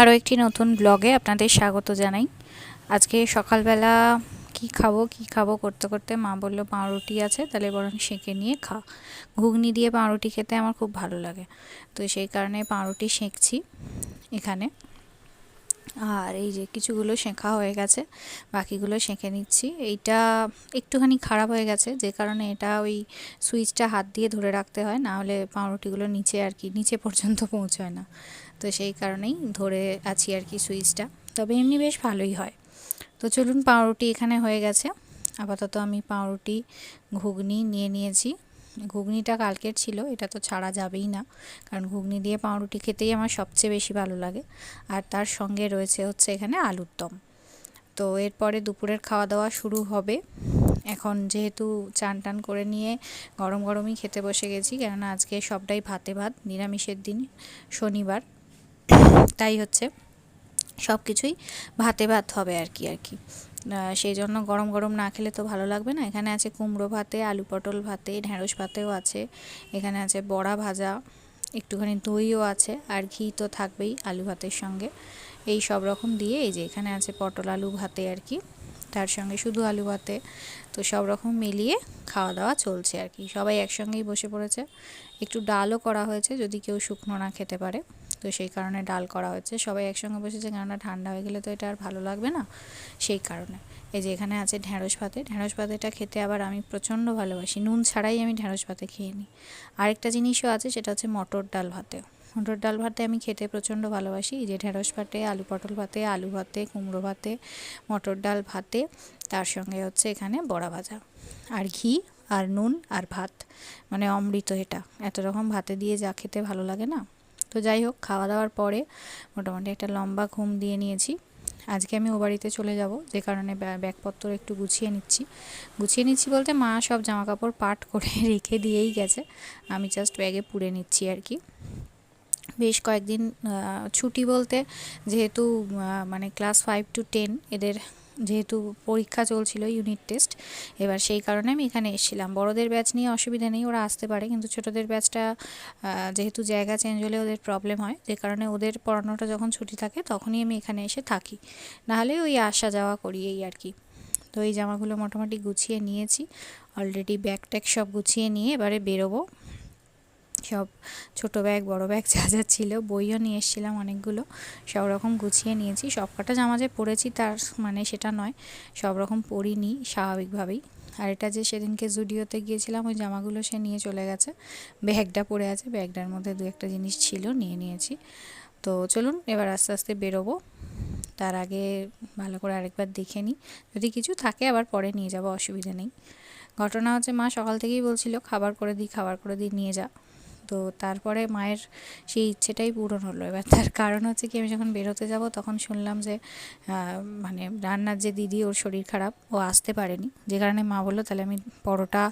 আরও একটি নতুন ব্লগে আপনাদের স্বাগত জানাই। আজকে সকালবেলা কি খাব কি খাব করতে করতে মা বলল পাউরুটি আছে, তাহলে বরং সেঁকে নিয়ে খা। ঘুগনি দিয়ে পাউরুটি খেতে আমার খুব ভালো লাগে। তো সেই কারণে পাউরুটি সেঁকছি এখানে। আর এই যে কিছুগুলো শেখা হয়ে গেছে, বাকিগুলো সেঁকে নিচ্ছি। এইটা একটুখানি খারাপ হয়ে গেছে, যে কারণে এটা ওই সুইচটা হাত দিয়ে ধরে রাখতে হয়, না হলে পাউরুটিগুলো নিচে আর কি, নিচে পর্যন্ত পৌঁছয় না। তো সেই কারণেই ধরে আছি আর কি সুইচটা। তবে এমনি বেশ ভালোই হয়। তো চলুন পাউরুটি এখানে হয়ে গেছে। আপাতত আমি পাউরুটি, ঘুগনি নিয়ে নিয়েছি। ঘুগনিটা কালকের ছিল, এটা তো ছাড়া যাবেই না। কারণ ঘুগনি দিয়ে পাউরুটি খেতেই আমার সবচেয়ে বেশি ভালো লাগে। আর তার সঙ্গে রয়েছে হচ্ছে এখানে আলুর দম। তো এরপরে দুপুরের খাওয়া দাওয়া শুরু হবে। এখন যেহেতু চান টান করে নিয়ে গরম গরমই খেতে বসে গেছি, কেননা আজকে সবটাই ভাতে ভাত, নিরামিষের দিন, শনিবার। তাই হচ্ছে সব কিছুই ভাতে ভাত হবে আর কি আর কি। সেই জন্য গরম গরম না খেলে তো ভালো লাগবে না। এখানে আছে কুমড়ো ভাতে, আলু পটল ভাতে ঢ্যাঁড়স ভাতেও আছে। এখানে আছে বড়া ভাজা, একটুখানি দইও আছে, আর ঘি তো থাকবেই আলু ভাতের সঙ্গে। এই সব রকম দিয়ে এই যে এখানে আছে পটল আলু ভাতে আর কি, তার সঙ্গে শুধু আলু ভাতে। তো সব রকম মিলিয়ে খাওয়া দাওয়া চলছে আর কি। সবাই একসঙ্গেই বসে পড়েছে। একটু ডালও করা হয়েছে, যদি কেউ শুকনো না খেতে পারে। তো সেই কারণে ডাল করা হয়েছে। সবাই একসঙ্গে বসেছে কেননা ঠান্ডা হয়ে গেলে তো এটা আর ভালো লাগবে না। সেই কারণে। এই যে এখানে আছে ঢ্যাঁড়স ভাতে। ঢ্যাঁড়স ভাতেটা খেতে আবার আমি প্রচণ্ড ভালোবাসি। নুন ছাড়াই আমি ঢ্যাঁড়স ভাতে খেয়ে নিই। আরেকটা জিনিসও আছে, সেটা হচ্ছে মটর ডাল ভাতে। মটর ডাল ভাতে আমি খেতে প্রচণ্ড ভালোবাসি। যে ঢেঁড়স ভাতে, আলু পটল ভাতে, আলু ভাতে, কুমড়ো ভাতে, মটর ডাল ভাতে, তার সঙ্গে হচ্ছে এখানে বড়া ভাজা। আর ঘি, আর নুন, আর ভাত। মানে অমৃত এটা। এত রকম ভাতে দিয়ে যা খেতে ভালো লাগে না। তো যাই হোক খাওয়া দাওয়ার পরে মোটামুটি একটা লম্বা ঘুম দিয়ে নিয়েছি। আজকে আমি ও বাড়িতে চলে যাব, যে কারণে ব্যাগপত্র একটু গুছিয়ে নিচ্ছি। গুছিয়ে নিচ্ছি বলতে মা সব জামা কাপড় পাট করে রেখে দিয়েই গেছে। আমি জাস্ট ব্যাগে পুড়ে নিচ্ছি আর কি। বেশ কয়েকদিন ছুটি বলতে যেহেতু মানে ক্লাস ফাইভ টু টেন এদের যেহেতু পরীক্ষা চলছিল ইউনিট টেস্ট এবার সেই কারণে আমি এখানে এসেছিলাম। বড়দের ব্যাচ নিয়ে অসুবিধা নেই, ওরা আসতে পারে, কিন্তু ছোটদের ব্যাচটা যেহেতু জায়গা চেঞ্জ হলে ওদের প্রবলেম হয়, যে কারণে ওদের পড়ানোটা যখন ছুটি থাকে, তখনই আমি এখানে এসে থাকি। নাহলে ওই আসা যাওয়া করি এই আর কি। তো এই জামাগুলো মোটামুটি গুছিয়ে নিয়েছি অলরেডি ব্যাগ ট্যাগ সব গুছিয়ে নিয়ে এবারে বেরোবো। সব ছোট ব্যাগ, বড় ব্যাগ যা যা ছিল, বইও নিয়ে এসেছিলাম অনেকগুলো। সব রকম গুছিয়ে নিয়েছি। সব কটা জামা যে পরেছি তার মানে সেটা নয়। সব রকম পরিনি স্বাভাবিকভাবেই। আর এটা যে সেদিনকে জুডিওতে গিয়েছিলাম, ওই জামাগুলো সে নিয়ে চলে গেছে। ব্যাগটা পড়ে আছে, ব্যাগটার মধ্যে দু একটা জিনিস ছিল, নিয়ে নিয়েছি। তো চলুন, এবার আস্তে আস্তে বেরোবো। তার আগে ভালো করে আরেকবার দেখে নিই। যদি কিছু থাকে, আবার পরে নিয়ে যাব, অসুবিধা নেই। ঘটনা হচ্ছে, মা সকাল থেকেই বলছিল, খাবার করে দিই, খাবার করে দিই, নিয়ে যা। তো তারপরে মায়ের সেই ইচ্ছেটাই পূরণ হলো। এবার তার কারণ হচ্ছে কি, আমি যখন বেরোতে যাব তখন শুনলাম যে মানে রান্নার যে দিদি, ওর শরীর খারাপ, ও আসতে পারেনি। যে কারণে মা বলল, তাহলে আমি পরোটা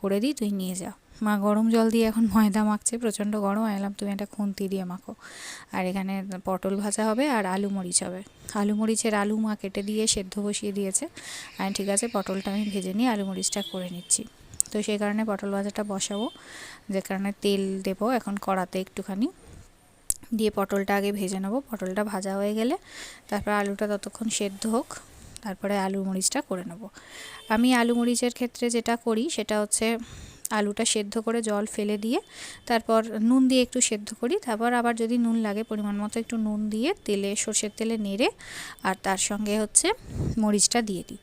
করে দিই, তুই নিয়ে যা। মা গরম জল দিয়ে এখন ময়দা মাখছে, প্রচণ্ড গরম। এলাম তুমি একটা খুন্তি দিয়ে মাখো। আর এখানে পটল ভাজা হবে আর আলু মরিচ হবে। আলু মরিচের আলু মা কেটে দিয়ে সেদ্ধ বসিয়ে দিয়েছে। আর ঠিক আছে, পটলটা আমি ভেজে নিয়ে আলু মরিচটা করে নিচ্ছি। তো সেই কারণে পটল ভাজাটা বসাবো, যে কারণে তেল দেব এখন কড়াতে একটুখানি। দিয়ে পটলটা আগে ভেজে নেব, পটলটা ভাজা হয়ে গেলে তারপর আলুটা ততক্ষণ সেদ্ধ হোক, তারপরে আলু মরিচটা করে নেব। আমি আলু মরিচের ক্ষেত্রে যেটা করি সেটা হচ্ছে আলুটা সেদ্ধ করে জল ফেলে দিয়ে তারপর নুন দিয়ে একটু সেদ্ধ করি, তারপর আবার যদি নুন লাগে, পরিমাণ মতো একটু নুন দিয়ে তেলে, সর্ষের তেলে নেড়ে আর তার সঙ্গে হচ্ছে মরিচটা দিয়ে দিই।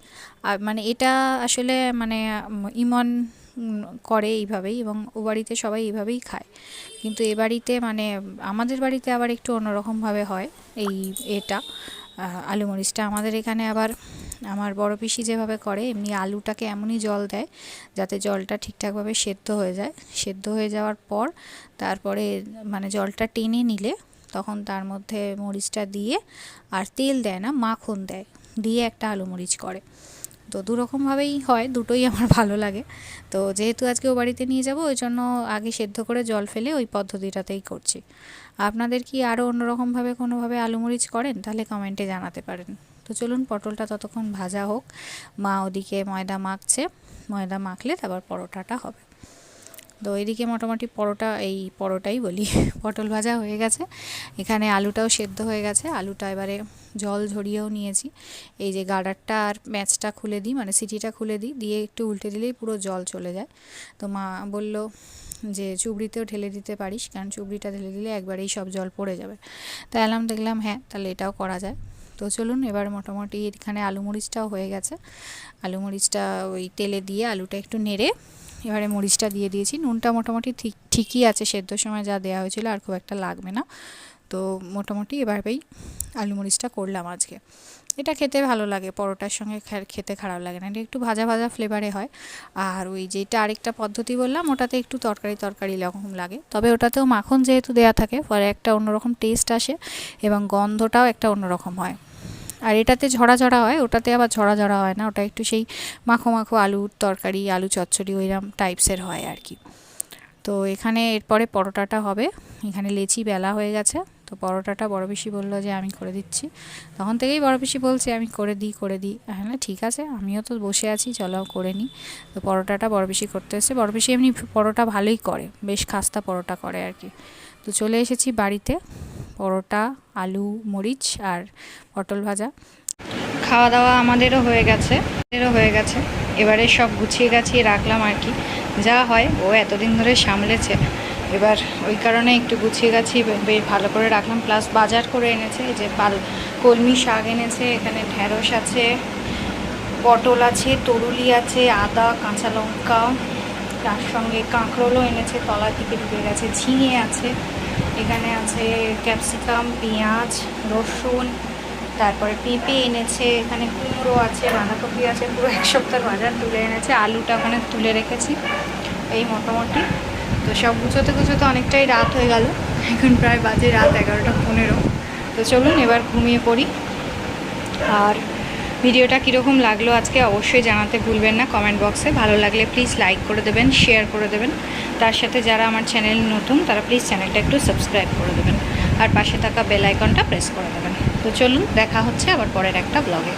আর মানে এটা আসলে মানে ইমন করে এইভাবেই এবং ও বাড়িতে সবাই এইভাবেই খায়। কিন্তু এ বাড়িতে মানে আমাদের বাড়িতে আবার একটু অন্যরকমভাবে হয় এই এটা। আলু মরিচটা আমাদের এখানে আবার আমার বড় পিসি যেভাবে করে এমনি আলুটাকে এমনই জল দেয় যাতে জলটা ঠিকঠাকভাবে সেদ্ধ হয়ে যায়। সেদ্ধ হয়ে যাওয়ার পর তারপরে মানে জলটা টেনে নিলে তখন তার মধ্যে মরিচটা দিয়ে আর তেল দেয় না, মাখন দেয়। দিয়ে একটা আলু মরিচ করে। তো দুরকমভাবেই হয়, দুটোই আমার ভালো লাগে। তো যেহেতু আজকে ও বাড়িতে নিয়ে যাব, ওই জন্য আগে সেদ্ধ করে জল ফেলে ওই পদ্ধতিটাতেই করছি। আপনাদের কি আরও অন্যরকমভাবে কোনোভাবে আলুমরিচ করেন? তাহলে কমেন্টে জানাতে পারেন। তো চলুন, পটলটা ততক্ষণ ভাজা হোক। মা ওদিকে ময়দা মাখছে, ময়দা মাখলে তারপর পরোটাটা হবে। তো এদিকে মোটামুটি পরোটা, এই পরোটাই বলি, পটল ভাজা হয়ে গেছে। এখানে আলুটাও সেদ্ধ হয়ে গেছে, আলুটা এবারে জল ঝরিয়েও নিয়েছি। এই যে গার্ডারটা আর ম্যাচটা খুলে দিই মানে সিটিটা খুলে দিই, দিয়ে একটু উল্টে দিলেই পুরো জল চলে যায়। তো মা বলল যে চুবড়িতেও ঢেলে দিতে পারিস, কারণ চুবড়িটা ঢেলে দিলে একবারেই সব জল পড়ে যাবে। তাই এলাম দেখলাম হ্যাঁ তাহলে এটাও করা যায়। তো চলুন, এবার মোটামুটি এখানে আলু মরিচটাও হয়ে গেছে। আলু মরিচটা ওই তেলে দিয়ে আলুটা একটু নেড়ে এবারে মরিচটা দিয়ে দিয়েছি। নুনটা মোটামুটি ঠিক, ঠিকই আছে সেদ্ধর সময় যা দেওয়া হয়েছিল আর খুব একটা লাগবে না। তো মোটামুটি এভাবেই আলু মরিচটা করলাম আজকে। এটা খেতে ভালো লাগে, পরোটার সঙ্গে খেতে খারাপ লাগে না। এটা একটু ভাজা ভাজা ফ্লেভারে হয়। আর ওই যেটা আরেকটা পদ্ধতি বললাম, ওটাতে একটু তরকারি তরকারি রকম লাগে। তবে ওটাতেও মাখন যেহেতু দেয়া থাকে ফলে একটা অন্যরকম টেস্ট আসে এবং গন্ধটাও একটা অন্যরকম হয়। আর এটাতে ঝরা ঝরা হয়, ওটাতে আবার ঝরা ঝরা হয় না, ওটা একটু সেই মাখো মাখো আলুর তরকারি, আলু চচ্চড়ি ওইরকম টাইপসের হয় আর কি। তো এখানে এরপরে পরোটাটা হবে, এখানে লেচি বেলা হয়ে গেছে, তো পরোটাটা বড় পিসি বলল যে আমি করে দিচ্ছি। তখন থেকেই বড় পিসি বলছে, আমি করে দিই করে দিই। হ্যাঁ ঠিক আছে, আমিও তো বসে আছি, চলো করে নিই। তো পরোটাটা বড় পিসি করতে এসেছে, বড় পিসি এমনি পরোটা ভালোই করে, বেশ খাস্তা পরোটা করে আর কি। তো চলে এসেছি বাড়িতে পরোটা, আলু, মরিচ আর পটল ভাজা। খাওয়া দাওয়া আমাদেরও হয়ে গেছে, আমাদেরও হয়ে গেছে। এবারে সব গুছিয়ে গাছিয়ে রাখলাম আর কি। যা হয়, ও এতদিন ধরে সামলেছে। এবার ওই কারণে একটু গুছিয়ে গাছিয়ে বেশ ভালো করে রাখলাম। প্লাস বাজার করে এনেছে যে পাল কলমি শাক এনেছে, এখানে ঢ্যাঁড়স আছে, পটল আছে, তরুলি আছে, আদা, কাঁচা লঙ্কা, তার সঙ্গে কাঁকরোলও এনেছে তলা থেকে ঢুকে গেছে, ঝিঙে আছে। এখানে আছে ক্যাপসিকাম, পেঁয়াজ, রসুন, তারপরে পেঁপে এনেছে, এখানে কুমড়ো আছে, বাঁধাকপি আছে, পুরো এক সপ্তাহ বাজার তুলে এনেছে, আলুটা ওখানে তুলে রেখেছি, এই মোটামুটি। তো সব গুছোতে গুছোতে অনেকটাই রাত হয়ে গেল, এখন প্রায় বাজে রাত এগারোটা পনেরো। তো চলুন এবার ঘুমিয়ে পড়ি। আর ভিডিওটা কীরকম লাগল আজকে অবশ্যই জানাতে ভুলবেন না কমেন্ট বক্সে ভালো লাগলে প্লিজ লাইক করে দেবেন শেয়ার করে দেবেন। তার সাথে যারা আমার চ্যানেল নতুন, তারা প্লিজ চ্যানেলটা একটু সাবস্ক্রাইব করে দেবেন। আর পাশে থাকা বেল আইকনটা প্রেস করে দেবেন। তো চলুন, দেখা হচ্ছে আবার পরের একটা ব্লগে